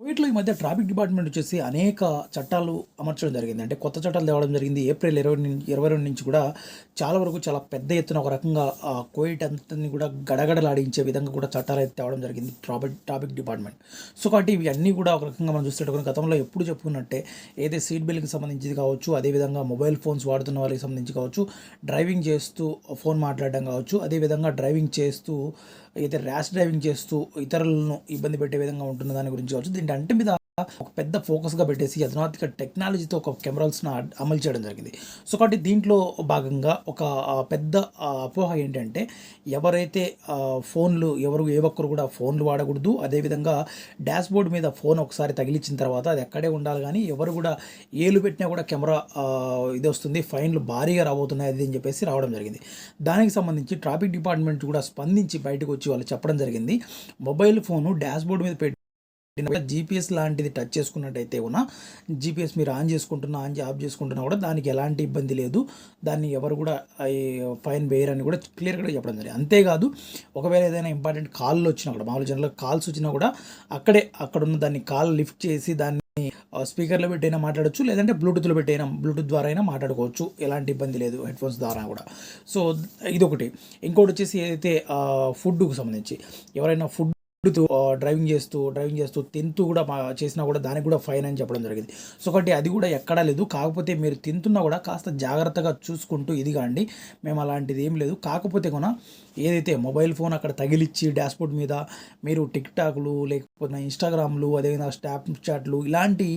కువైట్లో ఈ మధ్య ట్రాఫిక్ డిపార్ట్మెంట్ వచ్చేసి అనేక చట్టాలు అమర్చడం జరిగింది. అంటే కొత్త చట్టాలు తేవడం జరిగింది. ఏప్రిల్ ఇరవై ఇరవై రెండు నుంచి కూడా చాలా వరకు చాలా పెద్ద ఎత్తున ఒక రకంగా ఆ, కువైట్ అంతని కూడా గడగడలాడించే విధంగా కూడా చట్టాలు అయితే తేవడం జరిగింది ట్రాఫిక్ ట్రాఫిక్ డిపార్ట్మెంట్. సో కాబట్టి ఇవి అన్నీ కూడా ఒక రకంగా మనం చూసేటప్పుడు గతంలో ఎప్పుడు చెప్పుకున్నట్టే ఏదైతే సీట్ బెల్ట్కి సంబంధించి కావచ్చు అదేవిధంగా మొబైల్ ఫోన్స్ వాడుతున్న వాళ్ళకి సంబంధించి కావచ్చు డ్రైవింగ్ చేస్తూ ఫోన్ మాట్లాడడం కావచ్చు అదేవిధంగా డ్రైవింగ్ చేస్తూ అయితే ర్యాష్ డ్రైవింగ్ చేస్తూ ఇతరులను ఇబ్బంది పెట్టే విధంగా ఉంటున్న దాని గురించి కావచ్చు దీంట్ అంటే మీద ఒక పెద్ద ఫోకస్గా పెట్టేసి అధునాతిక టెక్నాలజీతో ఒక కెమెరాల్స్ను అమలు చేయడం జరిగింది. సో కాబట్టి దీంట్లో భాగంగా ఒక పెద్ద అపోహ ఏంటంటే ఎవరైతే ఫోన్లు ఎవరు ఏ ఒక్కరు కూడా ఫోన్లు వాడకూడదు. అదేవిధంగా డాష్ బోర్డ్ మీద ఫోన్ ఒకసారి తగిలించిన తర్వాత అది ఎక్కడే ఉండాలి కానీ ఎవరు కూడా ఏలు పెట్టినా కూడా కెమెరా ఇది వస్తుంది ఫైన్లు భారీగా రాబోతున్నాయి అది అని చెప్పేసి రావడం జరిగింది. దానికి సంబంధించి ట్రాఫిక్ డిపార్ట్మెంట్ కూడా స్పందించి బయటకు వచ్చి వాళ్ళు చెప్పడం జరిగింది. మొబైల్ ఫోను డాష్ బోర్డ్ మీద పెట్టి జీపీఎస్ లాంటిది టచ్ చేసుకున్నట్టయితే కూడా జీపీఎస్ మీరు ఆన్ చేసుకుంటున్నా ఆన్ ఆఫ్ చేసుకుంటున్నా కూడా దానికి ఎలాంటి ఇబ్బంది లేదు. దాన్ని ఎవరు కూడా ఫైన్ వేయరని కూడా క్లియర్గా చెప్పడం జరిగింది. అంతేకాదు ఒకవేళ ఏదైనా ఇంపార్టెంట్ కాల్ వచ్చినా కూడా మామూలు జనరల్ కాల్స్ వచ్చినా కూడా అక్కడే అక్కడున్న దాన్ని కాల్ లిఫ్ట్ చేసి దాన్ని స్పీకర్లో పెట్టైనా మాట్లాడొచ్చు లేదంటే బ్లూటూత్లో పెట్టైనా బ్లూటూత్ ద్వారా అయినా మాట్లాడుకోవచ్చు. ఎలాంటి ఇబ్బంది లేదు హెడ్ ఫోన్స్ ద్వారా కూడా. సో ఇది ఒకటి ఇంకోటి వచ్చేసి ఏదైతే ఫుడ్కు సంబంధించి ఎవరైనా ఫుడ్ డ్రైవింగ్ చేస్తూ డ్రైవింగ్ చేస్తూ తింటూ కూడా మా చేసినా కూడా దానికి కూడా ఫైన్ అని చెప్పడం జరిగింది. సో ఒకటి అది కూడా ఎక్కడా లేదు. కాకపోతే మీరు తింటున్నా కూడా కాస్త జాగ్రత్తగా చూసుకుంటూ ఇది కాండి. మేము అలాంటిది ఏం లేదు. కాకపోతే కూడా ఏదైతే మొబైల్ ఫోన్ అక్కడ తగిలిచ్చి డాష్బోర్డ్ మీద మీరు టిక్ టాక్లు లేకపోతే ఇన్స్టాగ్రామ్లు అదేవిధంగా స్నాప్ చాట్లు ఇలాంటి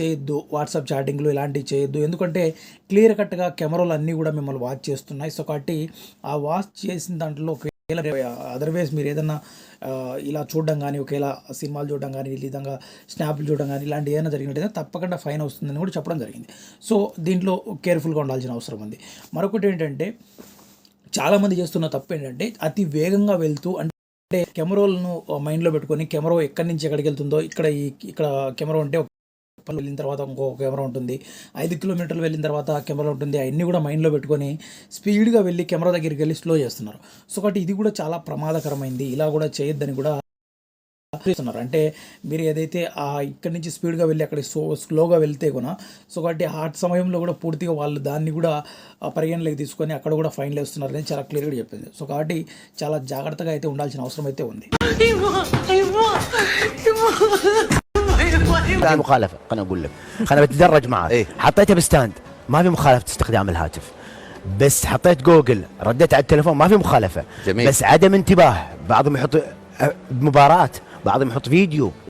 చేయొద్దు. వాట్సాప్ చాటింగ్లు ఇలాంటివి చేయొద్దు. ఎందుకంటే క్లియర్ కట్గా కెమెరాలు అన్నీ కూడా మిమ్మల్ని వాచ్ చేస్తున్నాయి. సో కాబట్టి ఆ వాచ్ చేసిన దాంట్లో అదర్వైజ్ మీరు ఏదన్నా ఇలా చూడడం కానీ ఒకవేళ సినిమాలు చూడడం కానీ ఈ విధంగా స్నాప్లు చూడడం కానీ ఇలాంటి ఏదైనా జరిగినట్టయితే తప్పకుండా ఫైన్ వస్తుందని కూడా చెప్పడం జరిగింది. సో దీంట్లో కేర్ఫుల్గా ఉండాల్సిన అవసరం ఉంది. మరొకటి ఏంటంటే చాలామంది చేస్తున్న తప్పు ఏంటంటే అతి వేగంగా వెళ్తూ అంటే కెమెరాలను మైండ్లో పెట్టుకొని కెమెరా ఎక్కడి నుంచి ఎక్కడికి వెళ్తుందో ఇక్కడ ఈ ఇక్కడ కెమెరా ఉంటే ఒక వెళ్ళిన తర్వాత ఇంకో కెమెరా ఉంటుంది. ఐదు కిలోమీటర్లు వెళ్ళిన తర్వాత కెమెరా ఉంటుంది. అవన్నీ కూడా మైండ్లో పెట్టుకొని స్పీడ్గా వెళ్ళి కెమెరా దగ్గరికి వెళ్ళి స్లో చేస్తున్నారు. సో కాబట్టి ఇది కూడా చాలా ప్రమాదకరమైంది. ఇలా కూడా చేయొద్దని కూడా చేస్తున్నారు. అంటే మీరు ఏదైతే ఆ ఇక్కడి నుంచి స్పీడ్గా వెళ్ళి అక్కడ సో స్లోగా వెళ్తే కూడా సో కాబట్టి ఆ సమయంలో కూడా పూర్తిగా వాళ్ళు దాన్ని కూడా పరిగణలోకి తీసుకొని అక్కడ కూడా ఫైన్లు అని చాలా క్లియర్గా చెప్పింది. సో కాబట్టి చాలా జాగ్రత్తగా అయితే ఉండాల్సిన అవసరం అయితే ఉంది. في مخالفة خليني أقول لك. أنا بتدرج معك إيه. حطيته بستاند. ما في مخالفة استخدام الهاتف. بس حطيت جوجل رديت على التليفون ما في مخالفة. جميل. بس عدم انتباه. بعضهم يحط مباراة بعضهم يحط فيديو.